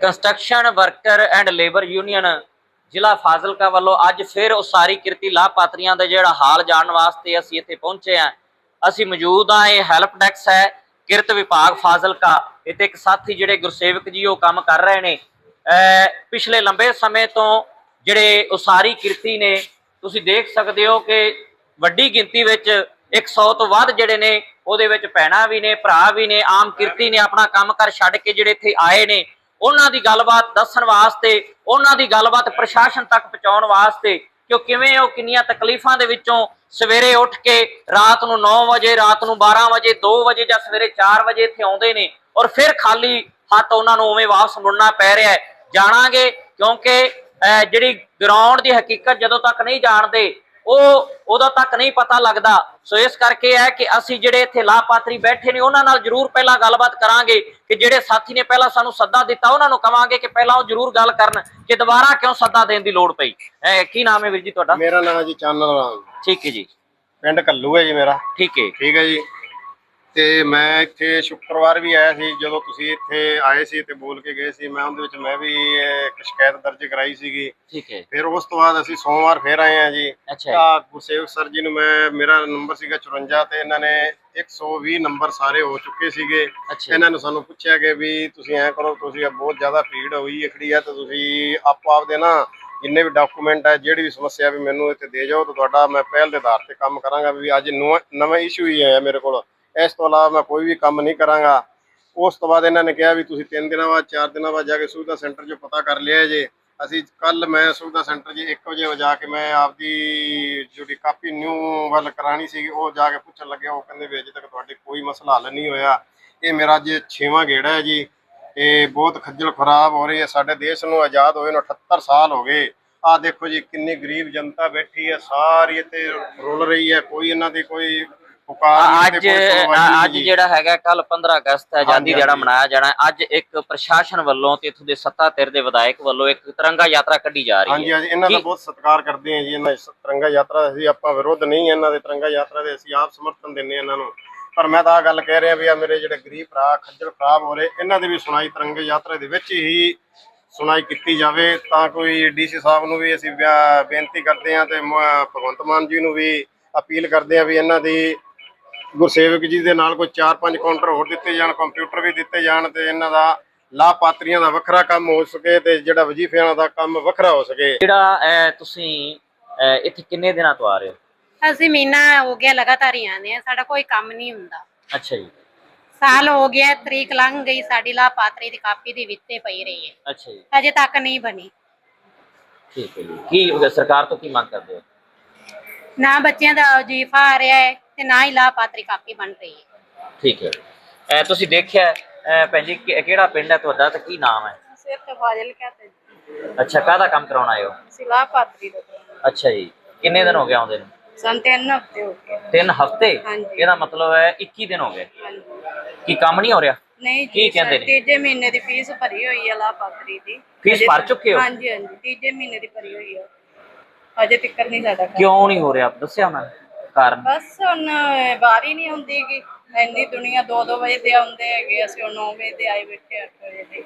Construction worker and labour union ਜ਼ਿਲ੍ਹਾ ਫਾਜ਼ਿਲਕਾ ਵੱਲੋਂ ਅੱਜ ਫਿਰ ਉਸਾਰੀ ਕਿਰਤੀ ਲਾਭਪਾਤਰੀਆਂ ਦਾ ਜਿਹੜਾ ਹਾਲ ਜਾਣਨ ਵਾਸਤੇ ਅਸੀਂ ਇੱਥੇ ਪਹੁੰਚੇ ਹਾਂ। ਅਸੀਂ ਮੌਜੂਦ ਹਾਂ, ਇਹ ਹੈਲਪ ਡੈਕਸ ਹੈ, ਕਿਰਤ ਵਿਭਾਗ ਫਾਜ਼ਿਲਕਾ। ਇੱਥੇ ਇੱਕ ਸਾਥੀ ਜਿਹੜੇ ਗੁਰਸੇਵਕ ਜੀ, ਉਹ ਕੰਮ ਕਰ ਰਹੇ ਨੇ। ਪਿਛਲੇ ਲੰਬੇ ਸਮੇਂ ਤੋਂ ਜਿਹੜੇ ਉਸਾਰੀ ਕਿਰਤੀ ਨੇ, ਤੁਸੀਂ ਦੇਖ ਸਕਦੇ ਹੋ ਕਿ ਵੱਡੀ ਗਿਣਤੀ ਵਿੱਚ 100 ਤੋਂ ਵੱਧ ਜਿਹੜੇ ਨੇ, ਉਹਦੇ ਵਿੱਚ ਭੈਣਾਂ ਵੀ ਨੇ, ਭਰਾ ਵੀ ਨੇ, ਆਮ ਕਿਰਤੀ ਨੇ, ਆਪਣਾ ਕੰਮ ਕਰ ਛੱਡ ਕੇ ਜਿਹੜੇ ਇੱਥੇ ਆਏ ਨੇ। ਉਹਨਾਂ ਦੀ ਗੱਲਬਾਤ ਦੱਸਣ ਵਾਸਤੇ, ਉਹਨਾਂ ਦੀ ਗੱਲਬਾਤ ਪ੍ਰਸ਼ਾਸਨ ਤੱਕ ਪਹੁੰਚਾਉਣ ਵਾਸਤੇ, ਕਿ ਉਹ ਕਿਵੇਂ ਉਹ ਕਿੰਨੀਆਂ ਤਕਲੀਫਾਂ ਦੇ ਵਿੱਚੋਂ ਸਵੇਰੇ ਉੱਠ ਕੇ ਰਾਤ ਨੂੰ 9 ਵਜੇ, ਰਾਤ ਨੂੰ 12 ਵਜੇ 2 ਵਜੇ ਜਾਂ ਸਵੇਰੇ 4 ਵਜੇ ਇੱਥੇ ਆਉਂਦੇ ਨੇ ਔਰ ਫਿਰ ਖਾਲੀ ਹੱਥ ਉਹਨਾਂ ਨੂੰ ਉਵੇਂ ਵਾਪਸ ਮੁੜਨਾ ਪੈ ਰਿਹਾ ਹੈ। ਜਾਣਾਂਗੇ ਕਿਉਂਕਿ, ਅਹ, ਜਿਹੜੀ ਗਰਾਊਂਡ ਦੀ ਹਕੀਕਤ ਜਦੋਂ ਤੱਕ ਨਹੀਂ ਜਾਣਦੇ ਉਹ ਉਦੋਂ ਤੱਕ ਨਹੀਂ ਪਤਾ ਲੱਗਦਾ। ਸੋ ਇਸ ਕਰਕੇ ਹੈ ਕਿ ਅਸੀਂ ਜਿਹੜੇ ਇੱਥੇ ਲਾਭਪਾਤਰੀ ਬੈਠੇ ਨੇ ਉਹਨਾਂ ਨਾਲ ਜਰੂਰ ਪਹਿਲਾਂ ਗੱਲਬਾਤ ਕਰਾਂਗੇ ਕਿ ਜਿਹੜੇ ਸਾਥੀ ਨੇ ਪਹਿਲਾਂ ਸਾਨੂੰ ਸੱਦਾ ਦਿੱਤਾ ਉਹਨਾਂ ਨੂੰ ਕਵਾਂਗੇ ਕਿ ਪਹਿਲਾਂ ਉਹ ਜਰੂਰ ਗੱਲ ਕਰਨ ਕਿ ਦੁਬਾਰਾ ਕਿਉਂ ਸੱਦਾ ਦੇਣ ਦੀ ਲੋੜ ਪਈ। ਅਹ ਕੀ ਨਾਮ ਹੈ ਵੀਰ ਜੀ ਤੁਹਾਡਾ? ਮੇਰਾ ਨਾਮ ਜੀ ਚਾਨਣ ਰਾਮ। ਠੀਕ ਹੈ ਜੀ। ਪਿੰਡ ਕੱਲੂ ਹੈ ਜੀ ਮੇਰਾ। ਠੀਕ ਹੈ। ਠੀਕ ਹੈ ਜੀ। ਤੇ ਮੈਂ ਇੱਥੇ ਸ਼ੁੱਕਰਵਾਰ ਵੀ ਆਇਆ ਸੀ ਜਦੋਂ ਤੁਸੀਂ ਇੱਥੇ ਆਏ ਸੀ ਤੇ ਬੋਲ ਕੇ ਗਏ ਸੀ ਮੈਂ ਉਹਦੇ ਵਿੱਚ ਮੈਂ ਵੀ ਇੱਕ ਸ਼ਿਕਾਇਤ ਦਰਜ ਕਰਾਈ ਸੀਗੀ। ਠੀਕ ਹੈ। ਫਿਰ ਉਸ ਤੋਂ ਬਾਅਦ ਅਸੀਂ ਸੋਮਵਾਰ ਫੇਰ ਆਏ ਆ ਜੀ। ਤਾਂ ਗੁਰਸੇਵਕ ਸਰ ਜੀ ਨੂੰ ਮੈਂ ਮੇਰਾ ਨੰਬਰ ਸੀਗਾ 54 ਤੇ ਇਹਨਾਂ ਨੇ 120 ਨੰਬਰ ਸਾਰੇ ਹੋ ਚੁੱਕੇ ਸੀਗੇ। ਇਹਨਾਂ ਨੂੰ ਸਾਨੂੰ ਪੁੱਛਿਆ ਕਿ ਵੀ ਤੁਸੀਂ ਐ ਕਰੋ ਤੁਸੀਂ ਬਹੁਤ ਜ਼ਿਆਦਾ ਭੀੜ ਹੋਈ ਖੜੀ ਹੈ ਤਾਂ ਤੁਸੀਂ ਆਪੋ ਆਪਦੇ ਨਾ ਜਿੰਨੇ ਵੀ ਡਾਕੂਮੈਂਟ ਹੈ ਜਿਹੜੀ ਵੀ ਸਮੱਸਿਆ ਵੀ ਮੈਨੂੰ ਇੱਥੇ ਦੇ ਜਾਓ ਤਾਂ ਤੁਹਾਡਾ ਮੈਂ ਪਹਿਲ ਦੇ ਆਧਾਰ ਤੇ ਕੰਮ ਕਰਾਂਗਾ ਵੀ ਅੱਜ ਨਵਾਂ ਇਸ਼ੂ ਹੀ ਹੈ ਮੇਰੇ ਕੋਲ। ਇਸ ਤੋਂ ਇਲਾਵਾ ਮੈਂ ਕੋਈ ਵੀ ਕੰਮ ਨਹੀਂ ਕਰਾਂਗਾ। ਉਸ ਤੋਂ ਬਾਅਦ ਇਹਨਾਂ ਨੇ ਕਿਹਾ ਵੀ ਤੁਸੀਂ 3 ਦਿਨਾਂ ਬਾਅਦ 4 ਦਿਨਾਂ ਬਾਅਦ ਜਾ ਕੇ ਸੁਵਿਧਾ ਸੈਂਟਰ 'ਚ ਪਤਾ ਕਰ ਲਿਆ ਜੇ। ਅਸੀਂ ਕੱਲ ਮੈਂ ਸੁਵਿਧਾ ਸੈਂਟਰ 'ਚ 1 ਵਜੇ ਜਾ ਕੇ ਮੈਂ ਆਪਦੀ ਜਿਹੜੀ ਕਾਪੀ ਨਿਊ ਵੱਲ ਕਰਾਣੀ ਸੀਗੀ, ਉਹ ਜਾ ਕੇ ਪੁੱਛਣ ਲੱਗਿਆ। ਉਹ ਕਹਿੰਦੇ ਵੀ ਅਜੇ ਤੱਕ ਤੁਹਾਡੇ ਕੋਈ ਮਸਲਾ ਹੱਲ ਨਹੀਂ ਹੋਇਆ। ਇਹ ਮੇਰਾ ਅੱਜ ਛੇਵਾਂ ਗੇੜਾ ਹੈ ਜੀ। ਇਹ ਬਹੁਤ ਖੱਜਲ ਖਰਾਬ ਹੋ ਰਹੀ ਹੈ। ਸਾਡੇ ਦੇਸ਼ ਨੂੰ ਆਜ਼ਾਦ ਹੋਏ ਨੂੰ 78 ਸਾਲ ਹੋ ਗਏ। ਆਹ ਦੇਖੋ ਜੀ, ਕਿੰਨੀ ਗਰੀਬ ਜਨਤਾ ਬੈਠੀ ਹੈ। ਸਾਰੀ ਇੱਥੇ ਰੁਲ ਰਹੀ ਹੈ। ਕੋਈ ਇਹਨਾਂ ਦੀ ਕੋਈ ਪੁਕਾਰ ਅੱਜ ਅੱਜ। ਜਿਹੜਾ ਹੈਗਾ ਕੱਲ 15 ਅਗਸਤ ਹੈ ਆਜ਼ਾਦੀ ਹਾਂਜੀ, ਦਿਹਾੜਾ ਹਾਂਜੀ। ਮਨਾਇਆ ਜਾਣਾ। ਅੱਜ ਇੱਕ ਪ੍ਰਸ਼ਾਸਨ ਵੱਲੋਂ ਤੇ ਇਥੋਂ ਦੇ ਸੱਤਾ ਧਿਰ ਦੇ ਵਿਧਾਇਕ ਵੱਲੋਂ ਇੱਕ ਤਿਰੰਗਾ ਯਾਤਰਾ ਕੱਢੀ ਜਾ ਰਹੀ ਹਾਂਜੀ ਹੈ ਹਾਂਜੀ ਇਹਨਾਂ ਦਾ ਬਹੁਤ ਸਤਿਕਾਰ ਕਰਦੇ ਹਾਂ ਜੀ ਇਹਨਾਂ ਤਿਰੰਗਾ ਯਾਤਰਾ ਅਸੀਂ ਆਪਾਂ ਵਿਰੋਧ ਨਹੀਂ ਹੈ ਇਹਨਾਂ ਦੇ ਤਿਰੰਗਾ ਯਾਤਰਾ ਦੇ ਅਸੀਂ ਆਪ ਸਮਰਥਨ ਹਾਂ ਇਹਨਾਂ ਨੂੰ ਪਰ ਮੈਂ ਤਾਂ ਆ ਗੱਲ ਕਹਿ ਰਿਹਾ ਵੀ ਆ ਮੇਰੇ ਜਿਹੜੇ ਗਰੀਬ ਭਰਾ ਖੱਜਲ ਖਰਾਬ ਹੋ ਰਹੇ ਇਹਨਾਂ ਦੀ ਵੀ ਸੁਣਾਈ ਤਿਰੰਗੇ ਯਾਤਰਾ ਦੇ ਵਿੱਚ ਹੀ ਸੁਣਾਈ ਕੀਤੀ ਜਾਵੇ ਤਾਂ ਕੋਈ ਡੀਸੀ ਸਾਹਿਬ ਨੂੰ ਵੀ ਅਸੀਂ ਬੇਨਤੀ ਕਰਦੇ ਹਾਂ ਤੇ ਭਗਵੰਤ ਮਾਨ ਜੀ ਨੂੰ ਵੀ ਅਪੀਲ ਕਰਦੇ ਹਾਂ ਵੀ ਇਹਨਾਂ ਦੀ ਗੁਰਸੇਵਕ ਜੀ ਦੇ ਨਾਲ ਕੋਈ 4-5 ਕਾਊਂਟਰ ਹੋਰ ਦਿੱਤੇ ਜਾਣ ਕੰਪਿਊਟਰ ਵੀ ਦਿੱਤੇ ਜਾਣ ਤੇ ਇਹਨਾਂ ਦਾ ਲਾਭਪਾਤਰੀਆਂ ਦਾ ਵੱਖਰਾ ਕੰਮ ਹੋ ਸਕੇ ਤੇ ਜਿਹੜਾ ਵਜ਼ੀਫਿਆਂ ਦਾ ਕੰਮ ਵੱਖਰਾ ਹੋ ਸਕੇ। ਜਿਹੜਾ ਤੁਸੀਂ ਇੱਥੇ ਕਿੰਨੇ ਦਿਨਾਂ ਤੋਂ ਆ ਰਹੇ ਹੋ? ਅਸੀਂ ਮਹੀਨਾ ਹੋ ਗਿਆ ਲਗਾਤਾਰ ਹੀ ਆਉਂਦੇ ਆ ਸਾਡਾ ਕੋਈ ਕੰਮ ਨਹੀਂ ਹੁੰਦਾ। ਅੱਛਾ ਜੀ। ਸਾਲ ਹੋ ਗਿਆ ਤਰੀਕ ਲੰਘ ਗਈ ਸਾਡੀ ਲਾਭਪਾਤਰੀ ਦੀ ਕਾਪੀ ਦੀ ਵਿੱਤੇ ਪਈ ਰਹੀ ਹੈ। ਅੱਛਾ ਜੀ। ਅਜੇ ਤੱਕ ਨਹੀਂ ਬਣੀ। ਠੀਕ ਹੈ ਜੀ। ਕੀ ਸਰਕਾਰ ਤੋਂ ਕੀ ਮੰਗ ਕਰਦੇ ਹੋ? ਨਾ ਬੱਚਿਆਂ ਦਾ ਵਜੀਫਾ ਆ ਰਿਹਾ ਹੈ ਤੇ ਨਾ ਹੀ ਲਾਭਪਾਤਰੀ ਕਾਪੀ ਬਣ ਰਹੀ ਹੈ। ਠੀਕ ਹੈ। ਅਹ, ਤੁਸੀਂ ਦੇਖਿਆ ਅਹ, ਭੈਣ ਜੀ ਕਿ- ਕਿਹੜਾ ਪਿੰਡ ਹੈ ਤੁਹਾਡਾ ਤੇ ਕੀ ਨਾਮ ਹੈ? ਸਿਰ ਤੇ ਫਾਜ਼ਲ ਕਹਤੇ। ਅੱਛਾ ਕਾਹਦਾ ਕੰਮ ਕਰਾਉਣ ਆਏ ਹੋ? ਅਸੀਂ ਲਾਭਪਾਤਰੀ ਦਾ। ਅੱਛਾ ਜੀ। ਕਿੰਨੇ ਦਿਨ ਹੋ ਗਏ ਆਉਂਦੇ ਨੂੰ? ਸਨ ਤਿੰਨ ਹਫ਼ਤੇ ਹੋ ਗਏ। ਤਿੰਨ ਹਫ਼ਤੇ? ਹਾਂਜੀ। ਇਹਦਾ ਮਤਲਬ ਹੈ 21 ਦਿਨ ਹੋ ਗਏ। ਹਾਂਜੀ। ਕੀ ਕੰਮ ਨਹੀਂ ਹੋ ਰਿਹਾ? ਨਹੀਂ ਕੀ ਕਹਿੰਦੇ ਨੇ? ਤੀਜੇ ਮਹੀਨੇ ਦੀ ਫੀਸ ਭਰੀ ਹੋਈ ਹੈ ਲਾਭਪਾਤਰੀ ਦੀ। ਫੀਸ ਭਰ ਤੱਕ- ਚੁੱਕੇ ਹੋ? ਹਾਂਜੀ ਹਾਂਜੀ ਤੀਜੇ ਮਹੀਨੇ ਦੀ ਭਰੀ ਹੋਈ ਹੈ। ਅਜੇ ਤੱਕ ਨਹੀਂ ਸਾਡਾ ਕੰਮ ਕਿਉਂ ਨਹੀਂ ਹੋ ਰਿਹਾ? ਦੱਸਿਆ ਉਹਨਾਂ ਨੇ। ਕਾਰਨ? ਬਸ ਹੁਣ ਬਾਰੀ ਨਹੀਂ ਹੁੰਦੀ ਗੀ। ਇੰਨੀ ਦੁਨੀਆ 2-2 ਵਜੇ ਦੇ ਆਉਂਦੇ ਹੈਗੇ ਅਸੀਂ ਹੁਣ 9 ਵਜੇ ਦੇ ਆਏ ਬੈਠੇ 8 ਵਜੇ ਹੁੰਦੀ।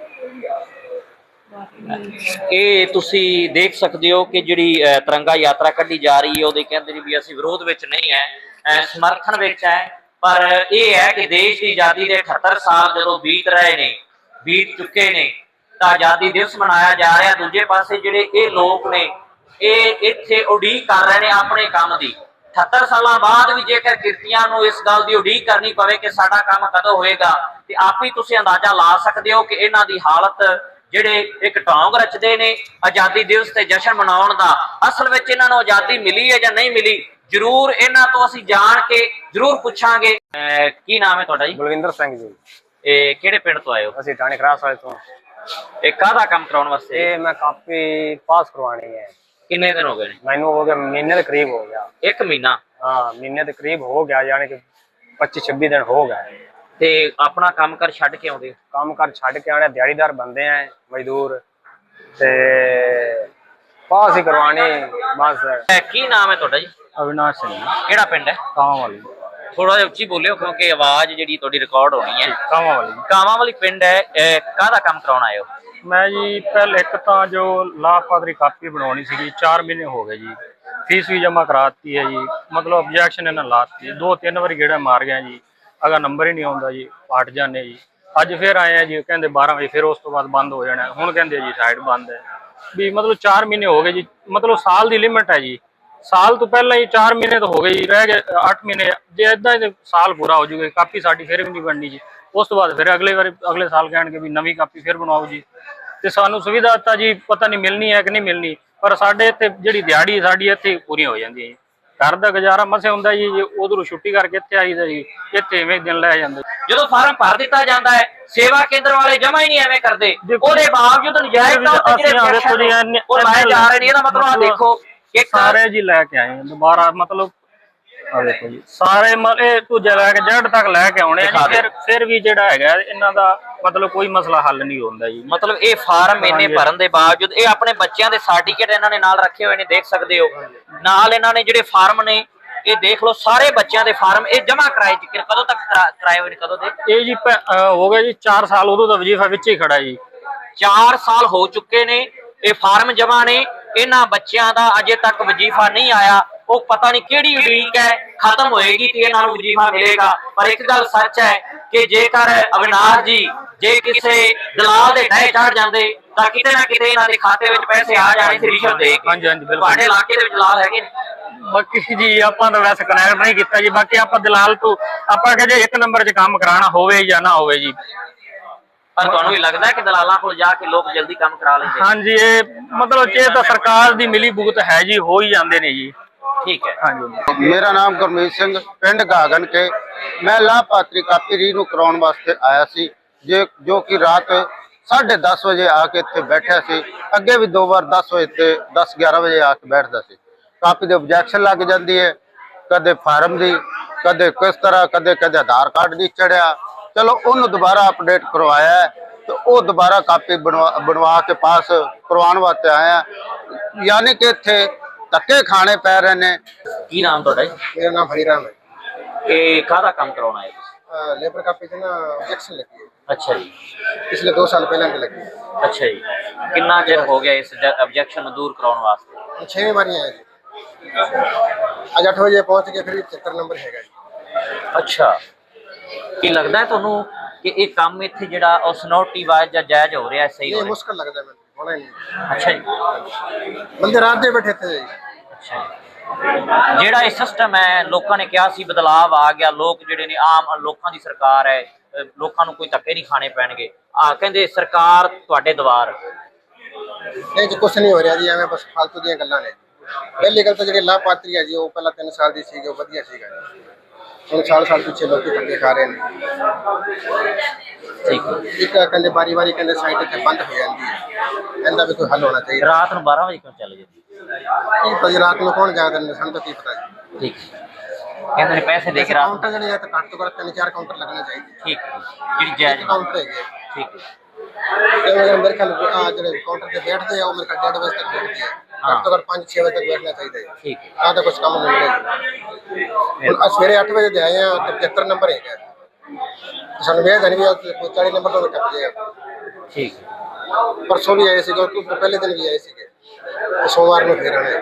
ਇਹ ਤੁਸੀਂ ਦੇਖ ਸਕਦੇ ਹੋ ਕਿ ਜਿਹੜੀ ਤਿਰੰਗਾ ਯਾਤਰਾ ਕੱਢੀ ਜਾ ਰਹੀ ਹੈ ਉਹਦੇ ਕਹਿੰਦੇ ਨੇ ਵੀ ਅਸੀਂ ਵਿਰੋਧ ਵਿੱਚ ਨਹੀਂ ਹੈ ਸਮਰਥਨ ਵਿੱਚ ਹੈ। ਪਰ ਇਹ ਹੈ ਕਿ ਦੇਸ਼ ਦੀ ਆਜ਼ਾਦੀ ਦੇ 78 ਸਾਲ ਜਦੋਂ ਬੀਤ ਰਹੇ ਨੇ ਬੀਤ ਚੁੱਕੇ ਨੇ ਤਾਂ ਆਜ਼ਾਦੀ ਦਿਵਸ ਮਨਾਇਆ ਜਾ ਰਿਹਾ। ਦੂਜੇ ਪਾਸੇ ਜਿਹੜੇ ਇਹ ਲੋਕ ਨੇ ਇਹ ਇੱਥੇ ਉਡੀਕ ਕਰ ਰਹੇ ਨੇ ਆਪਣੇ ਕੰਮ ਦੀ। 78 ਸਾਲਾਂ ਬਾਅਦ ਵੀ ਜੇਕਰ ਕਿਰਤੀਆਂ ਨੂੰ ਇਸ ਗੱਲ ਦੀ ਉਡੀਕ ਕਰਨੀ ਪਵੇ ਕਿ ਸਾਡਾ ਕੰਮ ਕਦੋਂ ਹੋਏਗਾ ਤੇ ਆਪ ਹੀ ਤੁਸੀਂ ਅੰਦਾਜ਼ਾ ਲਾ ਸਕਦੇ ਹੋ ਕਿ ਇਹਨਾਂ ਦੀ ਹਾਲਤ ਜਿਹੜੇ ਇੱਕ ਢੌਂਗ ਰਚਦੇ ਨੇ ਆਜ਼ਾਦੀ ਦਿਵਸ ਤੇ ਜਸ਼ਨ ਮਨਾਉਣ ਦਾ ਅਸਲ ਵਿੱਚ ਇਹਨਾਂ ਨੂੰ ਆਜ਼ਾਦੀ ਮਿਲੀ ਹੈ ਜਾਂ ਨਹੀਂ ਮਿਲੀ ਜ਼ਰੂਰ ਇਹਨਾਂ ਤੋਂ ਅਸੀਂ ਜਾਣ ਕੇ ਜ਼ਰੂਰ ਪੁੱਛਾਂਗੇ। ਕੀ ਨਾਮ ਹੈ ਤੁਹਾਡਾ ਜੀ? ਬਲਵਿੰਦਰ ਸਿੰਘ ਜੀ। ਇਹ ਕਿਹੜੇ ਪਿੰਡ ਤੋਂ ਆਏ ਹੋ? ਅਸੀਂ ਟਾਣੇ ਖਰਾਸ ਵਾਲੇ ਤੋਂ। ਇਹ ਕਾਹਦਾ ਕੰਮ ਕਰਾਉਣ ਵਾਸਤੇ? ਇਹ ਮੈਂ ਕਾਪੀ ਪਾਸ ਕਰਵਾਣੀ ਹੈ। ਕਿੰਨੇ ਦਿਨ ਹੋ ਗਏ ਨੇ? ਮੈਨੂੰ ਹੋ ਗਿਆ ਮਹੀਨੇ ਦੇ ਕਰੀਬ ਹੋ ਗਿਆ। ਇੱਕ ਮਹੀਨਾ? ਹਾਂ ਮਹੀਨੇ ਦੇ ਕਰੀਬ ਹੋ ਗਿਆ ਯਾਨੀ ਕਿ 25 26 ਦਿਨ ਹੋ ਗਏ। ਤੇ ਆਪਣਾ ਕੰਮ ਕਰ ਛੱਡ ਕੇ ਆਉਂਦੇ। ਕੰਮ ਕਰ ਛੱਡ ਕੇ ਆਣੇ ਦਿਹਾੜੀਦਾਰ ਬੰਦੇ ਆ ਮਜ਼ਦੂਰ। ਤੇ ਪਾਸ ਹੀ ਕਰਵਾਣੀ ਬਸ ਕੀ ਨਾਮ ਹੈ ਤੁਹਾਡਾ ਜੀ? ਅਵਿਨਾਸ਼ ਸਿੰਘ। ਕਿਹੜਾ ਪਿੰਡ ਹੈ? ਕਾਵਾਂ ਵਾਲੀ ਥੋੜਾ ਜਿਹਾ ਉੱਚੀ ਬੋਲਿਓ ਕਿਉਂਕਿ ਆਵਾਜ਼ ਜਿਹੜੀ ਤੁਹਾਡੀ ਰਿਕਾਰਡ ਹੋਣੀ ਹੈ। ਕਾਵਾਂ ਵਾਲੀ। ਕਾਵਾਂ ਵਾਲੀ ਪਿੰਡ ਹੈ ਇਹ ਕਾਹਦਾ ਕੰਮ ਕਰਾਉਣ ਆਏ ਹੋ? ਮੈਂ ਜੀ ਪਹਿਲੇ ਇੱਕ ਤਾਂ ਜੋ ਲਾਭਪਾਤਰੀ ਕਾਪੀ ਬਣਾਉਣੀ ਸੀਗੀ 4 ਮਹੀਨੇ ਹੋ ਗਏ ਜੀ। ਫੀਸ ਵੀ ਜਮ੍ਹਾਂ ਕਰਾਤੀ ਹੈ ਜੀ। ਮਤਲਬ ਆਬਜੈਕਸ਼ਨ ਇਹਨਾਂ ਲਾਤੀ। ਦੋ ਤਿੰਨ ਵਾਰੀ ਗੇੜਾ ਮਾਰ ਗਿਆ ਜੀ। ਅਗਾ ਨੰਬਰ ਹੀ ਨਹੀਂ ਆਉਂਦਾ ਜੀ ਹਟ ਜਾਂਦੇ ਜੀ। ਅੱਜ ਫਿਰ ਆਏ ਆ ਜੀ ਕਹਿੰਦੇ 12 ਵਜੇ ਫਿਰ ਉਸ ਤੋਂ ਬਾਅਦ ਬੰਦ ਹੋ ਜਾਣਾ। ਹੁਣ ਕਹਿੰਦੇ ਜੀ ਸਾਈਡ ਬੰਦ ਹੈ। ਵੀ ਮਤਲਬ 4 ਮਹੀਨੇ ਹੋ ਗਏ ਜੀ। ਮਤਲਬ ਸਾਲ ਦੀ ਲਿਮਿਟ ਹੈ ਜੀ। ਸਾਲ ਤੋਂ ਪਹਿਲਾਂ ਹੀ 4 ਮਹੀਨੇ ਤਾਂ ਹੋ ਗਏ ਜੀ ਰਹਿ ਗਏ 8 ਮਹੀਨੇ। ਜੇ ਇਦਾਂ ਹੀ ਸਾਲ ਪੂਰਾ ਹੋ ਜੂਗਾ ਕਾਪੀ ਸਾਡੀ ਫਿਰ ਵੀ ਨਹੀਂ ਬਣਨੀ ਜੀ। ਉਸ ਤੋਂ ਬਾਅਦ ਫਿਰ ਅਗਲੇ ਵਾਰੀ ਅਗਲੇ ਸਾਲ ਕਹਿਣਗੇ ਵੀ ਨਵੀਂ ਕਾਪੀ ਫਿਰ ਬਣਾਓ ਜੀ। ਤੇ ਸਾਨੂੰ ਸੁਵਿਧਾ ਤਾਂ ਜੀ ਪਤਾ ਨਹੀਂ ਮਿਲਣੀ ਹੈ ਕਿ ਨਹੀਂ ਮਿਲਣੀ ਪਰ ਸਾਡੇ ਇੱਥੇ ਜਿਹੜੀ ਦਿਹਾੜੀ ਸਾਡੀ ਇੱਥੇ ਪੂਰੀ ਹੋ ਜਾਂਦੀ ਹੈ ਜੀ। ਘਰ ਦਾ ਗੁਜ਼ਾਰਾ ਮਸੇ ਹੁੰਦਾ ਜੀ ਉਧਰੋਂ ਛੁੱਟੀ ਕਰਕੇ ਇੱਥੇ ਆਈਦਾ ਜੀ ਇੱਥੇ ਐਵੇਂ ਦਿਨ ਲੈ ਜਾਂਦੇ। ਜਦੋਂ ਫਾਰਮ ਭਰ ਦਿੱਤਾ ਜਾਂਦਾ ਹੈ ਸੇਵਾ ਕੇਂਦਰ ਵਾਲੇ ਜਮਾ ਹੀ ਨਹੀਂ ਐਵੇਂ ਕਰਦੇ। ਉਹਦੇ ਬਾਵਜੂਦ ਨਜਾਇਜ਼ ਤੌਰ ਤੇ ਜਿਹੜੇ ਜੀ, ਉਹ ਲਾਏ ਜਾ ਰਹੇ ਨੇ ਇਹਦਾ ਮਤਲਬ ਆ ਦੇਖੋ। ਇੱਕ ਸਾਰੇ ਜੀ ਲੈ ਕੇ ਆਏ ਆ ਦੁਬਾਰਾ ਮਤਲਬ ਆ ਦੇਖੋ ਜੀ। ਸਾਰੇ ਮ- ਇਹ ਦੂਜੇ ਲੈ ਕੇ ਜੜ ਤੱਕ ਲੈ ਕੇ ਆਉਣੇ ਆ ਦਿਖਾ ਜੀ ਫਿਰ ਫਿਰ ਵੀ ਜਿਹੜਾ ਹੈਗਾ ਇਹਨਾਂ ਦਾ ਮਤਲਬ ਕੋਈ ਮਸਲਾ ਹੱਲ ਨਹੀਂ ਹੁੰਦਾ ਜੀ। ਮਤਲਬ ਇਹ ਫਾਰਮ ਇੰਨੇ ਭਰਨ ਦੇ ਬਾਵਜੂਦ ਇਹ ਆਪਣੇ ਬੱਚਿਆਂ ਦੇ ਸਰਟੀਫਿਕੇਟ ਇਹਨਾਂ ਨੇ ਨਾਲ ਰੱਖੇ ਹੋਏ ਨੇ ਦੇਖ ਸਕਦੇ ਹੋ। ਨਾਲ ਇਹਨਾਂ ਨੇ ਜਿਹੜੇ ਫਾਰਮ ਨੇ ਇਹ ਦੇਖ ਲਓ ਸਾਰੇ ਬੱਚਿਆਂ ਦੇ ਫਾਰਮ ਇਹ ਜਮ੍ਹਾਂ ਕਰਾਏ ਜੀ। ਕਿ- ਕਦੋਂ ਤੱਕ ਕਰਾ- ਕਰਾਏ ਹੋਏ ਨੇ ਕਦੋਂ ਦੇ? ਇਹ ਜੀ ਅਹ ਹੋ ਗਿਆ ਜੀ 4 ਸਾਲ ਉਦੋਂ ਦਾ ਵਜੀਫਾ ਵਿੱਚ ਹੀ ਖੜਾ ਜੀ। 4 ਸਾਲ ਹੋ ਚੁੱਕੇ ਨੇ ਇਹ ਫਾਰਮ ਜਮ੍ਹਾਂ ਨੇ। ਇਹਨਾਂ ਬੱਚਿਆਂ ਦਾ ਅਜੇ ਤੱਕ ਵਜੀਫਾ ਨਹੀਂ ਆਇਆ। ਉਹ ਪਤਾ ਨਹੀਂ ਕਿਹੜੀ ਉਡੀਕ ਹੈ ਖਤਮ ਹੋਏਗੀ ਤੇ ਇਹਨਾਂ ਨੂੰ ਵਜੀਫਾ ਮਿਲੇਗਾ। ਪਰ ਇੱਕ ਗੱਲ ਸੱਚ ਹੈ ਕਿ ਜੇਕਰ ਅਵਿਨਾਸ਼ ਜੀ ਜੇ ਕਿਸੇ ਦਲਾਲ ਦੇ ਡੈ ਚੜ ਜਾਂਦੇ ਤਾਂ ਕਿਤੇ ਨਾ ਕਿਤੇ ਇਹਨਾਂ ਦੇ ਖਾਤੇ ਵਿੱਚ ਪੈਸੇ ਆ ਜਾਣੇ ਸੀ ਰਿਸ਼ਵਤ ਦੇ ਕੇ। ਹਾਂਜੀ, ਹਾਂਜੀ, ਬਿਲਕੁਲ। ਤੁਹਾਡੇ ਇਲਾਕੇ ਦੇ ਵਿੱਚ ਦਲਾਲ ਹੈਗੇ ਨੇ? ਬਾਕੀ ਜੀ ਆਪਾਂ ਤਾਂ ਵੈਸੇ ਕਨੈਕਟ ਨਹੀਂ ਕੀਤਾ ਜੀ। ਬਾਕੀ ਆਪਾਂ ਦਲਾਲ ਤੋਂ ਆਪਾਂ ਕਹਿੰਦੇ ਇੱਕ ਨੰਬਰ 'ਚ ਕੰਮ ਕਰਾਉਣਾ ਹੋਵੇ ਜਾਂ ਨਾ ਹੋਵੇ ਜੀ। ਪਰ ਤੁਹਾਨੂੰ ਵੀ ਲੱਗਦਾ ਕਿ ਦਲਾਲਾਂ ਕੋਲ ਜਾ ਕੇ ਲੋਕ ਜਲਦੀ ਕੰਮ ਕਰਾ ਲੈਂਦੇ? ਨੇ? ਹਾਂਜੀ ਇਹ ਮਤਲਬ ਇਹ ਤਾਂ ਸਰਕਾਰ ਦੀ ਮਿਲੀ ਭੁਗਤ ਹੈ ਜੀ ਹੋ ਹੀ ਜਾਂਦੇ ਨੇ ਜੀ। ਠੀਕ ਹੈ। ਹਾਂਜੀ। ਮੇਰਾ ਨਾਮ ਗੁਰਮੀਤ ਸਿੰਘ ਪਿੰਡ ਗਾਗਨ ਕੇ। ਮੈਂ ਲਾਭਪਾਤਰੀ ਕਾਪੀ ਰੀਨੂ ਕਰਾਉਣ ਵਾਸਤੇ ਆਇਆ ਸੀ ਜੇ ਜੋ ਕਿ ਰਾਤ 10:30 ਵਜੇ ਆ ਕੇ ਇੱਥੇ ਬੈਠਿਆ ਸੀ। ਅੱਗੇ ਵੀ ਦੋ ਵਾਰ 10 ਵਜੇ ਤੇ 10 11 ਵਜੇ ਆ ਕੇ ਬੈਠਦਾ ਸੀ। ਕਾਪੀ ਦੇ ਆਬਜੈਕਸ਼ਨ ਲੱਗ ਜਾਂਦੀ ਹੈ। ਕਦੇ ਫਾਰਮ ਦੀ ਕਦੇ ਕਿਸ ਤਰ੍ਹਾਂ ਕਦੇ ਕਦੇ ਆਧਾਰ ਕਾਰਡ ਨਹੀਂ ਚੜਿਆ। ਚਲੋ ਉਹਨੂੰ ਦੁਬਾਰਾ ਅਪਡੇਟ ਕਰਵਾਇਆ ਤੇ ਉਹ ਦੁਬਾਰਾ ਕਾਪੀ ਬਣਵਾ ਬਣਵਾ ਕੇ ਪਾਸ ਕਰਵਾਉਣ ਵਾਸਤੇ ਆਇਆ ਯਾਨੀ ਕਿ ਇੱਥੇ ਧੱਕੇ ਖਾਣੇ ਪੈ ਰਹੇ ਨੇ। ਕੀ ਨਾਮ ਤੁਹਾਡਾ ਜੀ? ਮੇਰਾ ਨਾਮ ਹਰੀਰਾਮ ਹੈ। ਇਹ ਕਾਹਦਾ ਕੰਮ ਕਰਾਉਣਾ ਹੈ? ਲੇਬਰ ਕਾਪੀ 'ਚ ਨਾ ਆਬਜੈਕਸ਼ਨ ਲੱਗੀ ਅੱਛਾ ਜੀ। ਪਿਛਲੇ 2 ਸਾਲ ਪਹਿਲਾਂ ਦੀ ਲੱਗੀ ਅੱਛਾ ਜੀ। ਕਿੰਨਾ ਚਿਰ ਹੋ ਗਿਆ ਇਸ ਆਬਜੈਕਸ਼ਨ ਨੂੰ ਦੂਰ ਕਰਾਉਣ ਵਾਸਤੇ? ਛੇ ਵਾਰੀਆਂ ਆਏ ਜੀ। ਅੱਜ 8 ਵਜੇ ਪਹੁੰਚ ਕੇ ਫਿਰ 73 ਨੰਬਰ ਹੈਗਾ ਜੀ। ਅੱਛਾ। ਕੀ ਲੱਗਦਾ ਹੈ ਤੁਹਾਨੂੰ ਕਿ ਇਹ ਕੰਮ ਇੱਥੇ ਜਿਹੜਾ ਉਹ ਸਨੋਟੀ ਵਾਜ ਜਾਂ ਜਾਇਜ਼ ਹੋ ਰਿਹਾ ਸਹੀ ਹੋ ਇਹ ਰਿਹਾ ਮੁਸ਼ਕਲ ਲੱਗਦਾ ਮੈਨੂੰ ਹੋਣਾ ਹੀ ਨਹੀਂ। ਹੈ? ਅੱਛਾ ਜੀ। ਬੰਦੇ ਰਾਤ ਦੇ ਬੈਠੇ ਅੱਛਾ ਜੀ। ਜਿਹੜਾ ਇਹ ਸਿਸਟਮ ਹੈ ਲੋਕਾਂ ਨੇ ਕਿਹਾ ਸੀ ਬਦਲਾਵ ਆ ਗਿਆ ਲੋਕ ਜਿਹੜੇ ਨੇ ਆਮ ਲੋਕਾਂ ਦੀ ਸਰਕਾਰ ਹੈ ਅਹ ਲੋਕਾਂ ਨੂੰ ਕੋਈ ਧੱਕੇ ਨਹੀਂ ਖਾਣੇ ਪੈਣਗੇ। ਆ ਕਹਿੰਦੇ ਸਰਕਾਰ ਤੁਹਾਡੇ ਦਵਾਰ। ਨਹੀਂ ਜੀ ਕੁਛ ਨਹੀਂ ਹੋ ਰਿਹਾ ਜੀ ਐਵੇਂ ਬਸ ਫालतू ਦੀਆਂ ਗੱਲਾਂ ਨੇ। ਪਹਿਲੀ ਗੱਲ ਤਾਂ ਜਿਹੜੇ ਲਾਭਪਾਤਰੀ ਹੈ ਜੀ ਉਹ ਪਹਿਲਾਂ 3 ਸਾਲ ਦੀ ਸੀਗੇ ਉਹ ਵਧੀਆ ਸੀਗਾ ਜੀ। ਹੁਣ ਸਾਲ ਸਾਲ ਪਿੱਛੇ ਲੋਕੀ ਧੱਕੇ ਖਾ ਰਹੇ ਨੇ। ਠੀਕ ਹੈ। ਇੱਕ ਕਹਿੰਦੇ ਬਾਰੀ ਬਾਰੀ ਕਹਿੰਦੇ ਸਾਈਟ ਇੱਥੇ ਬੰਦ ਹੋ ਜਾਂਦੀ ਹੈ। ਇਹਦਾ ਵੀ ਕੋਈ ਹੱਲ ਹੋਣਾ ਚਾਹੀਦਾ। ਰਾਤ ਨੂੰ 12 ਵਜੇ ਕਿਉਂ ਚੱਲ ਜਾਂਦੀ ਕੀ ਪਤਾ ਜੀ ਰਾਤ ਨੂੰ ਕੌਣ ਜਾਗਦਾ ਨੇ ਸਾਨੂੰ ਤਾਂ ਕੀ ਪਤਾ ਜੀ। ਠੀਕ ਹੈ। ਕਹਿੰਦੇ ਨੇ ਪੈਸੇ ਦੇ ਕੇ ਰਾਤ ਨੂੰ ਕਾਊਂਟਰ ਜਿਹੜੇ ਹੈ ਤਾਂ ਘੱਟ ਤੋਂ ਘੱਟ ਤਿੰਨ ਚਾਰ ਕਾਊਂਟਰ ਲੱਗਣੇ ਚਾਹੀਦੇ। ਠੀਕ ਹੈ ਜਿਹੜੀ ਜਾਇਜ਼ ਕਾਊਂਟਰ ਹੈਗੇ ਠੀਕ ਹੈ। ਤੇ ਮੇਰੇ ਖਿਆਲ ਆ ਜਿਹੜੇ ਕਾਊਂਟਰ ਤੇ ਬੈਠਦੇ ਆ ਉਹ ਮੇਰੇ ਖਿਆਲ 1:30 ਵਜੇ ਤੱਕ ਬੈਠਦੇ ਆ। ਘੱਟ ਤੋਂ ਘੱਟ 5-6 ਵਜੇ ਤੱਕ ਬੈਠਣਾ ਚਾਹੀਦਾ ਹੈ ਠੀਕ ਹੈ। ਤਾਂ ਤਾਂ ਕੁਝ ਕੰਮ ਮਿਲੇਗਾ ਹੁਣ ਅੱਜ ਸਵੇਰੇ 8 ਵਜੇ ਦੇ ਆਏ ਆ ਤੇ 75 ਨੰਬਰ ਹੈਗਾ ਸਾਨੂੰ ਵੇਖ ਨਹੀਂ ਵੀ 40 ਨੰਬਰ ਤੋਂ ਕੱਟ ਜਾਏਗਾ ਠੀਕ ਪਰਸੋਂ ਵੀ ਆਏ ਸੀਗੇ ਉਸ ਤੋਂ ਪਹਿਲੇ ਦਿਨ ਵੀ ਆਏ ਸੀਗੇ। ਸੋਮਵਾਰ ਨੂੰ ਫੇਰ ਆਣੇ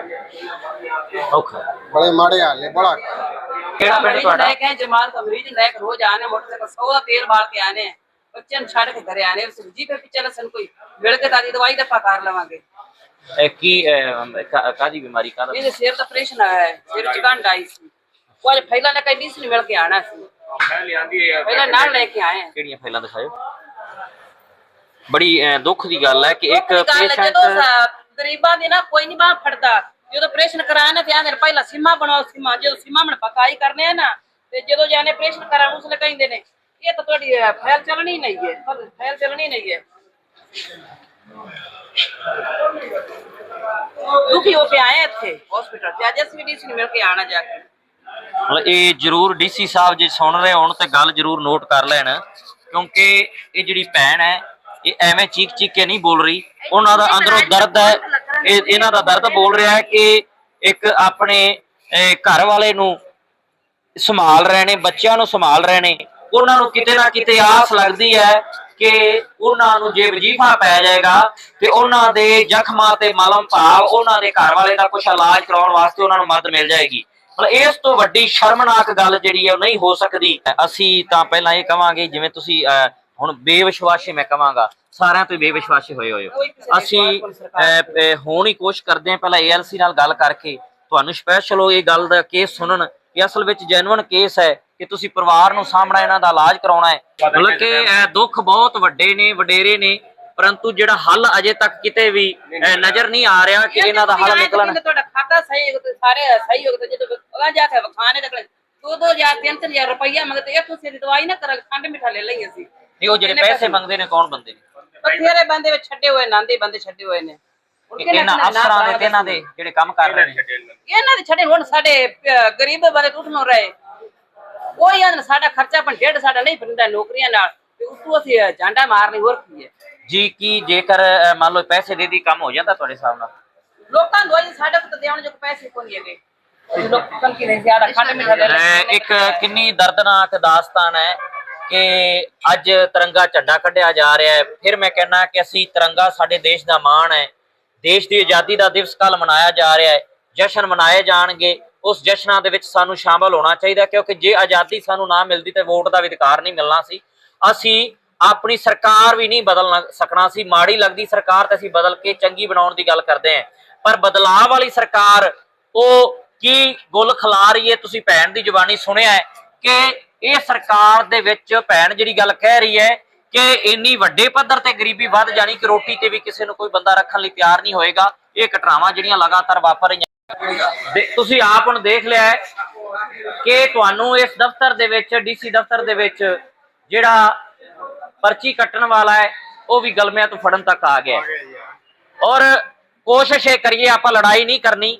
ਔਖਾ। ਬੜੇ ਮਾੜੇ ਹਾਲ ਨੇ ਬੜਾ ਕਿਹੜਾ ਪਿੰਡ ਤੁਹਾਡਾ? ਹੈ ਜਮਾਲ ਤਬਰੀਜ ਨਾਇਕ ਰੋਜ਼ ਆਨੇ ਮੋਟਰਸਾਈਕਲ 100 ਦਾ ਤੇਲ ਬਾਲ ਕੇ ਆਨੇ ਬੱਚਿਆਂ ਨੂੰ ਛੱਡ ਕੇ ਘਰੇ ਆਨੇ ਸਬਜੀ ਤੇ ਪਿੱਛੇ ਲਸਣ ਕੋਈ ਮਿਲ ਕੇ ਤਾਂ ਦਵਾਈ ਦਾ ਫਕਾਰ ਲਵਾਂਗੇ। ਕੀ ਅਹ, ਕਾ- ਕਾਹਦੀ ਬਿਮਾਰੀ ਕਾਹਦਾ ਇਹਦੇ ਸਿਰ ਦਾ ਆਪਰੇਸ਼ਨ ਆਇਆ ਹੈ ਸਿਰ ਚ ਗੰਢ ਆਈ ਸੀ ਉਹ ਅੱਜ ਪਹਿਲਾਂ ਨੇ ਕਹਿੰਦੀ ਸੀ ਮਿਲ ਕੇ ਆਣਾ ਸੀ ਪਹਿਲਾਂ ਨਾਲ ਲੈ ਕੇ ਆਏ ਹਾਂ ਕਿਹੜੀਆਂ ਫਾਈਲਾਂ ਦਿਖਾਇਓ ਬੜੀ ਅਹ, ਦੁੱਖ ਦੀ ਗੱਲ ਹੈ ਕਿ ਇੱਕ ਗੱਲ ਹੈ, ਪੇਸ਼ੈਂਟ ਜਦੋਂ ਸਾ- ਗਰੀਬਾਂ ਦੀ ਨਾ ਕੋਈ ਨਹੀਂ ਬਾਹ ਫੜਦਾ ਜਦੋਂ ਆਪਰੇਸ਼ਨ ਕਰਾਣਾ ਤੇ ਆਂਦੇ ਨੇ ਪਹਿਲਾਂ ਸੀਮਾ ਬਣਾਓ ਸੀਮਾ ਜਦੋਂ ਸੀਮਾ ਮਣ ਪਕਾਈ ਕਰਨੇ ਆ ਨਾ ਤੇ ਜਦੋਂ ਜਾਣੇ ਆਪਰੇਸ਼ਨ ਕਰਾਉਣ ਉਸ ਲਈ ਕਹਿੰਦੇ ਨੇ ਇਹ ਤਾਂ ਤੁਹਾਡੀ ਅਹ, ਫਾਈਲ ਚੱਲਣੀ ਨਹੀਂ ਹੈ ਪਰ ਫਾਈਲ ਚੱਲਣੀ ਨਹੀਂ ਹੈ ਦੁਖੀ ਹੋ ਕੇ ਆਏ ਇੱਥੇ? ਹਸਪੀਟਲ ਤੇ ਅੱਜ ਅਸੀਂ ਵੀ ਡੀਸੀ ਨੂੰ ਮਿਲ ਕੇ ਆਣਾ ਜਾ ਕੇ। ਮਤਲਬ ਇਹ ਜਰੂਰ ਡੀਸੀ ਸਾਹਿਬ ਜੇ ਸੁਣ ਰਹੇ ਹੋਣ ਤੇ ਗੱਲ ਜਰੂਰ ਨੋਟ ਕਰ ਲੈਣ ਕਿਉਂਕਿ ਇਹ ਜਿਹੜੀ ਭੈਣ ਹੈ ਇਹ ਐਵੇਂ ਚੀਕ ਚੀਕ ਕੇ ਨਹੀਂ ਬੋਲ ਰਹੀ। ਉਹਨਾਂ ਦਾ ਅੰਦਰੋਂ ਦਰਦ ਹੈ ਇਹ ਇਹਨਾਂ ਦਾ ਦਰਦ ਬੋਲ ਰਿਹਾ ਹੈ ਕਿ ਇੱਕ ਆਪਣੇ ਅਹ, ਘਰ ਵਾਲੇ ਨੂੰ ਸੰਭਾਲ ਰਹੇ ਨੇ ਬੱਚਿਆਂ ਨੂੰ ਸੰਭਾਲ ਰਹੇ ਨੇ। ਉਹਨਾਂ ਨੂੰ ਕਿਤੇ ਨਾ ਕਿਤੇ ਆਸ ਲੱਗਦੀ ਹੈ ਕਿ ਉਹਨਾਂ ਨੂੰ ਜੇ ਵਜੀਫਾ ਪੈ ਜਾਏਗਾ ਤੇ ਉਹਨਾਂ ਦੇ ਜ਼ਖਮਾਂ ਤੇ ਮਲਮ ਭਾਵ ਉਹਨਾਂ ਦੇ ਘਰ ਵਾਲੇ ਦਾ ਕੁਝ ਇਲਾਜ ਕਰਾਉਣ ਵਾਸਤੇ ਉਹਨਾਂ ਨੂੰ ਮਦਦ ਮਿਲ ਜਾਏਗੀ। ਮਤਲਬ ਇਸ ਤੋਂ ਵੱਡੀ ਸ਼ਰਮਨਾਕ ਗੱਲ ਜਿਹੜੀ ਹੈ ਉਹ ਨਹੀਂ ਹੋ ਸਕਦੀ। ਅਸੀਂ ਤਾਂ ਪਹਿਲਾਂ ਇਹ ਕਵਾਂਗੇ ਜਿਵੇਂ ਤੁਸੀਂ ਅਹ, ਹੁਣ ਬੇਵਿਸ਼ਵਾਸੀ ਮੈਂ ਕਵਾਂਗਾ ਸਾਰਿਆਂ ਤੋਂ ਹੀ ਬੇਵਿਸ਼ਵਾਸੀ ਹੋਏ ਹੋਏ ਹੋ। ਅਸੀਂ ਅਹ, ਅਹ, ਹੀ ਕੋਸ਼ਿਸ਼ ਕਰਦੇ ਹਾਂ ਪਹਿਲਾਂ ਏਐਲਸੀ ਨਾਲ ਗੱਲ ਕਰਕੇ ਤੁਹਾਨੂੰ ਸਪੈਸ਼ਲ ਉਹ ਇਹ ਗੱਲ ਦਾ ਕੇਸ ਸੁਣਨ ਕਿ ਅਸਲ ਵਿੱਚ ਜੈਨੂਇਨ ਕੇਸ ਹੈ। ਕਿ ਤੁਸੀਂ ਪਰਿਵਾਰ ਨੂੰ ਸਾਹਮਣਾ ਇਹਨਾਂ ਦਾ ਇਲਾਜ ਕਰਾਉਣਾ ਹੈ। ਮਤਲਬ ਕਿ ਇਹ ਦੁੱਖ ਬਹੁਤ ਵੱਡੇ ਨੇ ਵਡੇਰੇ ਨੇ ਪਰੰਤੂ ਜਿਹੜਾ ਹੱਲ ਅਜੇ ਤੱਕ ਕਿਤੇ ਵੀ ਨਜ਼ਰ ਨਹੀਂ ਆ ਰਿਹਾ ਕਿ ਇਹਨਾਂ ਦਾ ਹੱਲ ਨਿਕਲਣ। ਤੁਹਾਡਾ ਖਾਤਾ ਸਹੀ ਹੋ ਤੇ ਸਾਰੇ ਸਹੀ ਹੋ ਤੇ ਜਦੋਂ ਅਗਾ ਜਾ ਕੇ ਵਖਾਣੇ ਤੱਕ ਦੋ ਦੋ ਹਜ਼ਾਰ ਤਿੰਨ ਤਿੰਨ ਹਜ਼ਾਰ ਰੁਪਈਆ ਮੰਗਦੇ ਇਹ ਤੁਸੀਂ ਦਵਾਈ ਨਾ ਕਰਾ ਖੰਡ ਮਿੱਠਾ ਲੈ ਲਈ ਅਸੀਂ। ਨਹੀਂ ਉਹ ਜਿਹੜੇ ਪੈਸੇ ਮੰਗਦੇ? ਨੇ ਕੌਣ ਬੰਦੇ ਨੇ? ਬਥੇਰੇ ਬੰਦੇ ਵਿੱਚ ਛੱਡੇ ਹੋਏ ਨਾਂਦੇ ਬੰਦੇ ਛੱਡੇ ਹੋਏ ਨੇ। ਇਹਨਾਂ ਅਫਸਰਾਂ ਦੇ ਤੇ ਇਹਨਾਂ ਦੇ ਜਿਹੜੇ ਕੰਮ ਕਰ ਰਹੇ ਨੇ। ਇਹਨਾਂ ਦੇ ਛੱਡੇ ਹੁਣ ਸਾਡੇ ਗਰੀਬ ਬੰਦੇ ਟੁੱਟ ਨੂੰ ਰਹੇ। ਕੋਈ ਆਂਦਾ ਸਾਡਾ ਖਰਚਾ ਪਰ ਡੇਢ ਸਾਡਾ ਨਹੀਂ ਫਿਰਦਾ ਨੌਕਰੀਆਂ ਨਾਲ ਤੇ ਉਤੋਂ ਅਸੀਂ ਜਾਂਡਾ ਮਾਰਨੀ ਹੋਰ ਕੀ ਹੈ? ਜੀ ਕੀ ਜੇਕਰ ਮੰਨ ਲਓ ਪੈਸੇ ਦੇ ਦੀ ਕੰਮ ਹੋ ਜਾਂਦਾ ਤੁਹਾਡੇ ਹਿਸਾਬ ਨਾਲ? ਲੋਕਾਂ ਨੂੰ ਸਾਡੇ ਕੋਲ ਦੇਣ ਜੋ ਪੈਸੇ ਕੋਈ ਨਹੀਂ ਹੈਗੇ। ਇੱਕ ਕਿੰਨੀ ਦਰਦਨਾਕ ਦਾਸਤਾਨ ਹੈ ਕਿ ਅੱਜ ਤਿਰੰਗਾ ਝੰਡਾ ਕੱਢਿਆ ਜਾ ਰਿਹਾ ਹੈ। ਫਿਰ ਮੈਂ ਕਹਿੰਨਾ ਕਿ ਅਸੀਂ ਤਿਰੰਗਾ ਸਾਡੇ ਦੇਸ਼ ਦਾ ਮਾਣ ਹੈ। ਦੇਸ਼ ਦੀ ਆਜ਼ਾਦੀ ਦਾ ਦਿਵਸ ਕੱਲ ਮਨਾਇਆ ਜਾ ਰਿਹਾ ਹੈ। ਜਸ਼ਨ ਮਨਾਏ ਜਾਣਗੇ। ਉਸ ਜਸ਼ਨਾਂ ਦੇ ਵਿੱਚ ਸਾਨੂੰ ਸ਼ਾਮਲ ਹੋਣਾ ਚਾਹੀਦਾ ਕਿਉਂਕਿ ਜੇ ਆਜ਼ਾਦੀ ਸਾਨੂੰ ਨਾ ਮਿਲਦੀ ਤੇ ਵੋਟ ਦਾ ਅਧਿਕਾਰ ਨਹੀਂ ਮਿਲਣਾ ਸੀ। ਅਸੀਂ ਆਪਣੀ ਸਰਕਾਰ ਵੀ ਨਹੀਂ ਬਦਲ ਸਕਣਾ ਸੀ। ਮਾੜੀ ਲੱਗਦੀ ਸਰਕਾਰ ਤੇ ਅਸੀਂ ਬਦਲ ਕੇ ਚੰਗੀ ਬਣਾਉਣ ਦੀ ਗੱਲ ਕਰਦੇ ਹਾਂ। ਪਰ ਬਦਲਾਅ ਵਾਲੀ ਸਰਕਾਰ, ਉਹ ਕੀ ਗੁੱਲ ਖਿਲਾ ਰਹੀ ਹੈ? ਤੁਸੀਂ ਭੈਣ ਦੀ ਜ਼ੁਬਾਨੀ ਸੁਣਿਆ ਹੈ ਕਿ ਇਹ ਸਰਕਾਰ ਦੇ ਵਿੱਚ ਭੈਣ ਜਿਹੜੀ ਗੱਲ ਕਹਿ ਰਹੀ ਹੈ ਕਿ ਇੰਨੀ ਵੱਡੇ ਪੱਧਰ ਤੇ ਗਰੀਬੀ ਵੱਧ ਜਾਣੀ ਕਿ ਰੋਟੀ ਤੇ ਵੀ ਕਿਸੇ ਨੂੰ ਕੋਈ ਬੰਦਾ ਰੱਖਣ ਲਈ ਤਿਆਰ ਨਹੀਂ ਹੋਏਗਾ। ਇਹ ਘਟਨਾਵਾਂ ਜਿਹੜੀਆਂ ਲਗਾਤਾਰ ਵਾਪਰ ਰਹੀਆਂ ਤੁਸੀਂ ਆਪ ਹੁਣ ਦੇਖ ਲਿਆ ਹੈ ਕਿ ਤੁਹਾਨੂੰ ਇਸ ਦਫ਼ਤਰ ਦੇ ਵਿੱਚ, ਡੀਸੀ ਦਫ਼ਤਰ ਦੇ ਵਿੱਚ ਜਿਹੜਾ ਪਰਚੀ ਕੱਟਣ ਵਾਲਾ ਹੈ, ਉਹ ਵੀ ਗਲਮਿਆਂ ਤੋਂ ਫੜਨ ਤੱਕ ਆ ਗਿਆ ਔਰ ਕੋਸ਼ਿਸ਼ ਇਹ ਕਰੀਏ, ਆਪਾਂ ਲੜਾਈ ਨਹੀਂ ਕਰਨੀ,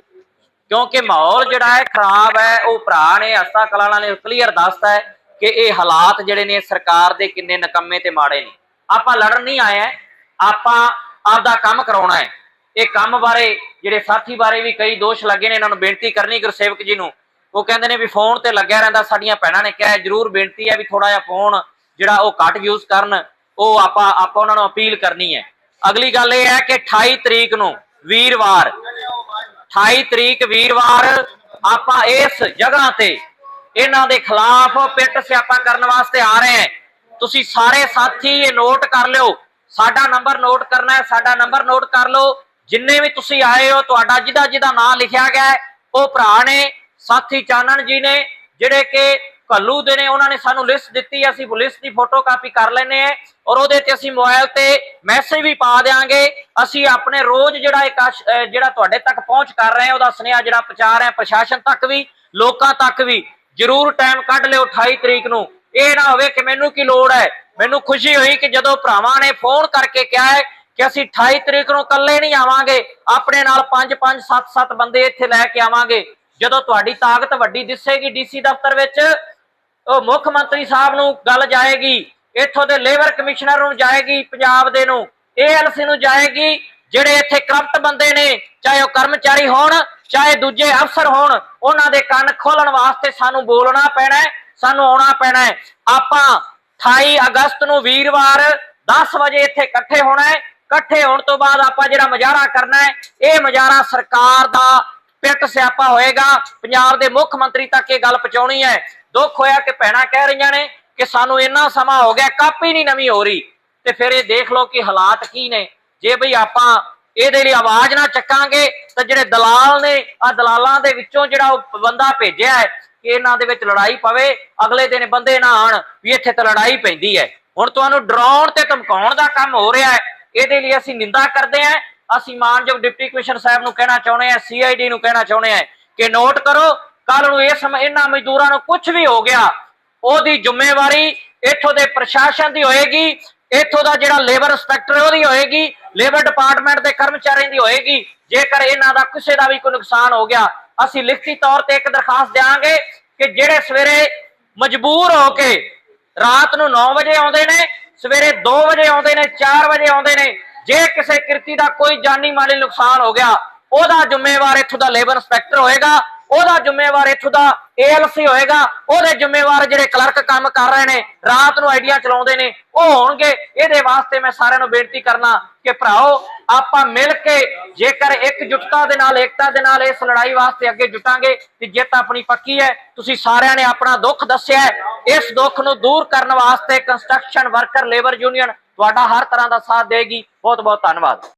ਕਿਉਂਕਿ ਮਾਹੌਲ ਜਿਹੜਾ ਹੈ ਖਰਾਬ ਹੈ, ਉਹ ਭਰਾ ਨੇ ਹਸਤਾ ਕਲਾਲਾਂ ਨੇ ਕਲੀਅਰ ਦੱਸਤਾ ਹੈ ਕਿ ਇਹ ਹਾਲਾਤ ਜਿਹੜੇ ਨੇ ਸਰਕਾਰ ਦੇ ਕਿੰਨੇ ਨਕੰਮੇ ਤੇ ਮਾੜੇ ਨੇ। ਆਪਾਂ ਲੜਨ ਨਹੀਂ ਆਏ ਹੈ, ਆਪਾਂ ਆਪਦਾ ਕੰਮ ਕਰਾਉਣਾ ਹੈ। ਇਹ ਕੰਮ ਬਾਰੇ, ਜਿਹੜੇ ਸਾਥੀ ਬਾਰੇ ਵੀ ਕਈ ਦੋਸ਼ ਲੱਗੇ ਨੇ, ਇਹਨਾਂ ਨੂੰ ਬੇਨਤੀ ਕਰਨੀ ਗੁਰਸੇਵਕ ਜੀ ਨੂੰ। ਉਹ ਕਹਿੰਦੇ ਨੇ ਵੀ ਫੋਨ ਤੇ ਲੱਗਿਆ ਰਹਿੰਦਾ, ਸਾਡੀਆਂ ਭੈਣਾਂ ਨੇ ਕਿਹਾ ਜ਼ਰੂਰ ਬੇਨਤੀ ਹੈ ਵੀ ਥੋੜਾ ਜਿਹਾ ਫੋਨ ਜਿਹੜਾ ਉਹ ਘੱਟ ਯੂਜ਼ ਕਰਨ, ਉਹ ਆਪਾਂ ਆਪਾਂ ਉਹਨਾਂ ਨੂੰ ਅਪੀਲ ਕਰਨੀ ਹੈ। ਅਗਲੀ ਗੱਲ ਇਹ ਹੈ ਕਿ 28 ਤਰੀਕ ਨੂੰ ਵੀਰਵਾਰ 28 ਤਰੀਕ ਵੀਰਵਾਰ ਆਪਾਂ ਇਸ ਜਗ੍ਹਾ ਤੇ ਇਹਨਾਂ ਦੇ ਖਿਲਾਫ ਪਿੱਟ ਸਿਆਪਾ ਕਰਨ ਵਾਸਤੇ ਆ ਰਹੇ ਹਾਂ। ਤੁਸੀਂ ਸਾਰੇ ਸਾਥੀ ਇਹ ਨੋਟ ਕਰ ਲਿਓ। ਸਾਡਾ ਨੰਬਰ ਨੋਟ ਕਰਨਾ ਹੈ, ਸਾਡਾ ਨੰਬਰ ਨੋਟ ਕਰ ਲਓ। ਜਿੰਨੇ ਵੀ ਤੁਸੀਂ ਆਏ ਹੋ, ਤੁਹਾਡਾ ਜਿਹਦਾ ਜਿਹਦਾ ਨਾਮ ਲਿਖਿਆ ਗਿਆ ਉਹ ਭਰਾ ਨੇ, ਸਾਥੀ ਚਾਨਣ ਜੀ ਨੇ, ਜਿਹੜੇ ਕਿ ਕੱਲੂ ਦੇ ਨੇ, ਉਹਨਾਂ ਨੇ ਸਾਨੂੰ ਲਿਸਟ ਦਿੱਤੀ, ਅਸੀਂ ਲਿਸਟ ਦੀ ਫੋਟੋ ਕਾਪੀ ਕਰ ਲੈਨੇ ਆ ਔਰ ਉਹਦੇ ਤੇ ਅਸੀਂ ਮੋਬਾਈਲ ਤੇ ਮੈਸੇਜ ਵੀ ਪਾ ਦੇਾਂਗੇ ਅਸੀਂ ਆਪਣੇ ਰੋਜ਼ ਜਿਹੜਾ ਇੱਕ ਜਿਹੜਾ ਤੁਹਾਡੇ ਤੱਕ ਪਹੁੰਚ ਕਰ ਰਹੇ ਹਾਂ, ਉਹਦਾ ਸੁਨੇਹਾ ਜਿਹੜਾ ਪਹੁੰਚਾ ਰਹੇ ਹਾਂ, ਪ੍ਰਸ਼ਾਸਨ ਤੱਕ ਵੀ, ਲੋਕਾਂ ਤੱਕ ਵੀ, ਜਰੂਰ ਟਾਈਮ ਕੱਢ ਲਿਓ 28 ਤਰੀਕ ਨੂੰ। ਇਹ ਨਾ ਹੋਵੇ ਕਿ ਮੈਨੂੰ ਕੀ ਲੋੜ ਹੈ? ਮੈਨੂੰ ਖੁਸ਼ੀ ਹੋਈ ਕਿ ਜਦੋਂ ਭਰਾਵਾਂ ਨੇ ਫੋਨ ਕਰਕੇ ਕਿਹਾ ਹੈ ਕਿ ਅਸੀਂ 28 ਤਰੀਕ ਨੂੰ ਇਕੱਲੇ ਨਹੀਂ ਆਵਾਂਗੇ, ਆਪਣੇ ਨਾਲ 5 5 7 7 ਬੰਦੇ ਇੱਥੇ ਲੈ ਕੇ ਆਵਾਂਗੇ। ਜਦੋਂ ਤੁਹਾਡੀ ਤਾਕਤ ਵੱਡੀ ਦਿਸੇਗੀ ਡੀਸੀ ਦਫ਼ਤਰ ਵਿੱਚ, ਉਹ ਮੁੱਖ ਮੰਤਰੀ ਸਾਹਿਬ ਨੂੰ ਗੱਲ ਜਾਏਗੀ, ਇੱਥੋਂ ਦੇ ਲੇਬਰ ਕਮਿਸ਼ਨਰ ਨੂੰ ਜਾਏਗੀ, ਪੰਜਾਬ ਦੇ ਨੂੰ ਏਐਲਸੀ ਨੂੰ ਜਾਏਗੀ, ਜਿਹੜੇ ਇੱਥੇ ਕਰਪਟ ਬੰਦੇ ਨੇ, ਚਾਹੇ ਉਹ ਕਰਮਚਾਰੀ ਹੋਣ, ਚਾਹੇ ਦੂਜੇ ਅਫਸਰ ਹੋਣ, ਉਹਨਾਂ ਦੇ ਕੰਨ ਖੋਲਣ ਵਾਸਤੇ ਸਾਨੂੰ ਬੋਲਣਾ ਪੈਣਾ ਹੈ, ਸਾਨੂੰ ਆਉਣਾ ਪੈਣਾ ਹੈ। ਆਪਾਂ 28 ਅਗਸਤ ਨੂੰ ਵੀਰਵਾਰ 10 ਵਜੇ ਇੱਥੇ ਇਕੱਠੇ ਹੋਣਾ ਹੈ ਇਕੱਠੇ ਹੋਣ ਤੋਂ ਬਾਅਦ ਆਪਾਂ ਜਿਹੜਾ ਮੁਜ਼ਾਹਰਾ ਕਰਨਾ ਹੈ, ਇਹ ਮੁਜ਼ਾਹਰਾ ਸਰਕਾਰ ਦਾ ਪਿੱਟ ਸਿਆਪਾ ਹੋਏਗਾ। ਪੰਜਾਬ ਦੇ ਮੁੱਖ ਮੰਤਰੀ ਤੱਕ ਇਹ ਗੱਲ ਪਹੁੰਚਾਉਣੀ ਹੈ। ਦੁੱਖ ਹੋਇਆ ਕਿ ਭੈਣਾਂ ਕਹਿ ਰਹੀਆਂ ਨੇ ਕਿ ਸਾਨੂੰ ਇੰਨਾ ਸਮਾਂ ਹੋ ਗਿਆ, ਕਾਪੀ ਨਹੀਂ ਨਵੀਂ ਹੋ ਰਹੀ। ਤੇ ਫਿਰ ਇਹ ਦੇਖ ਲਓ ਕਿ ਹਾਲਾਤ ਕੀ ਨੇ। ਜੇ ਬਈ ਆਪਾਂ ਇਹਦੇ ਲਈ ਆਵਾਜ਼ ਨਾ ਚੱਕਾਂਗੇ, ਤਾਂ ਜਿਹੜੇ ਦਲਾਲ ਨੇ ਆ ਦਲਾਲਾਂ ਦੇ ਵਿੱਚੋਂ ਜਿਹੜਾ ਉਹ ਬੰਦਾ ਭੇਜਿਆ ਹੈ ਕਿ ਇਹਨਾਂ ਦੇ ਵਿੱਚ ਲੜਾਈ ਪਵੇ, ਅਗਲੇ ਦਿਨ ਬੰਦੇ ਨਾ ਆਣ ਵੀ ਇੱਥੇ ਤਾਂ ਲੜਾਈ ਪੈਂਦੀ ਹੈ। ਹੁਣ ਤੁਹਾਨੂੰ ਡਰਾਉਣ ਤੇ ਧਮਕਾਉਣ ਦਾ ਕੰਮ ਹੋ ਰਿਹਾ ਹੈ। ਇਹਦੇ ਲਈ ਅਸੀਂ ਨਿੰਦਾ ਕਰਦੇ ਹਾਂ। ਅਸੀਂ ਮਾਨਯੋਗ ਡਿਪਟੀ ਕਮਿਸ਼ਨਰ ਸਾਹਿਬ ਨੂੰ ਕਹਿਣਾ ਚਾਹੁੰਦੇ ਹਾਂ ਸੀਆਈਡੀ ਨੂੰ ਕਹਿਣਾ ਚਾਹੁੰਦੇ ਹਾਂ ਕਿ ਨੋਟ ਕਰੋ ਕੱਲ ਨੂੰ ਇਸ ਇਹਨਾਂ ਮਜ਼ਦੂਰਾਂ ਨੂੰ ਕੁਝ ਵੀ ਹੋ ਗਿਆ, ਉਹਦੀ ਜ਼ਿੰਮੇਵਾਰੀ ਇੱਥੋਂ ਦੇ ਪ੍ਰਸ਼ਾਸਨ ਦੀ ਹੋਏਗੀ, ਇੱਥੋਂ ਦਾ ਜਿਹੜਾ ਲੇਬਰ ਇੰਸਪੈਕਟਰ ਉਹਦੀ ਹੋਏਗੀ ਲੇਬਰ ਡਿਪਾਰਟਮੈਂਟ ਦੇ ਕਰਮਚਾਰੀਆਂ ਦੀ ਹੋਏਗੀ, ਜੇਕਰ ਇਹਨਾਂ ਦਾ ਕਿਸੇ ਦਾ ਵੀ ਕੋਈ ਨੁਕਸਾਨ ਹੋ ਗਿਆ, ਅਸੀਂ ਲਿਖਤੀ ਤੌਰ ਤੇ ਇੱਕ ਦਰਖਾਸਤ ਦੇਵਾਂਗੇ ਕਿ ਜਿਹੜੇ ਸਵੇਰੇ ਮਜਬੂਰ ਹੋ ਕੇ ਰਾਤ ਨੂੰ 9 ਵਜੇ ਆਉਂਦੇ ਨੇ ਸਵੇਰੇ 2 ਵਜੇ ਆਉਂਦੇ ਨੇ 4 ਵਜੇ ਆਉਂਦੇ ਨੇ। ਜੇ ਕਿਸੇ ਕਿਰਤੀ ਦਾ ਕੋਈ ਜਾਨੀ ਮਾਲੀ ਨੁਕਸਾਨ ਹੋ ਗਿਆ, ਉਹਦਾ ਜ਼ਿੰਮੇਵਾਰ ਇੱਥੋਂ ਦਾ ਲੇਬਰ ਇੰਸਪੈਕਟਰ ਹੋਏਗਾ, ਉਹਦਾ ਜ਼ਿੰਮੇਵਾਰ ਇੱਥੋਂ ਦਾ ਏਐਲਸੀ ਹੋਏਗਾ, ਉਹਦੇ ਜ਼ਿੰਮੇਵਾਰ ਜਿਹੜੇ ਕਲਰਕ ਕੰਮ ਕਰ ਰਹੇ ਨੇ, ਰਾਤ ਨੂੰ ਆਈਡੀਆ ਚਲਾਉਂਦੇ ਨੇ, ਉਹ ਹੋਣਗੇ। ਇਹਦੇ ਵਾਸਤੇ ਮੈਂ ਸਾਰਿਆਂ ਨੂੰ ਬੇਨਤੀ ਕਰਨਾ ਕਿ ਭਰਾਓ ਆਪਾਂ ਮਿਲ ਕੇ ਜੇਕਰ ਇਕਜੁੱਟਤਾ ਦੇ ਨਾਲ, ਏਕਤਾ ਦੇ ਨਾਲ ਇਸ ਲੜਾਈ ਵਾਸਤੇ ਅੱਗੇ ਜੁਟਾਂਗੇ ਤੇ ਜਿੱਤ ਆਪਣੀ ਪੱਕੀ ਹੈ। ਤੁਸੀਂ ਸਾਰਿਆਂ ਨੇ ਆਪਣਾ ਦੁੱਖ ਦੱਸਿਆ ਹੈ। ਇਸ ਦੁੱਖ ਨੂੰ ਦੂਰ ਕਰਨ ਵਾਸਤੇ ਕੰਸਟਰਕਸ਼ਨ ਵਰਕਰ ਲੇਬਰ ਯੂਨੀਅਨ ਤੁਹਾਡਾ ਹਰ ਤਰ੍ਹਾਂ ਦਾ ਸਾਥ ਦੇਗੀ ਬਹੁਤ ਬਹੁਤ ਧੰਨਵਾਦ।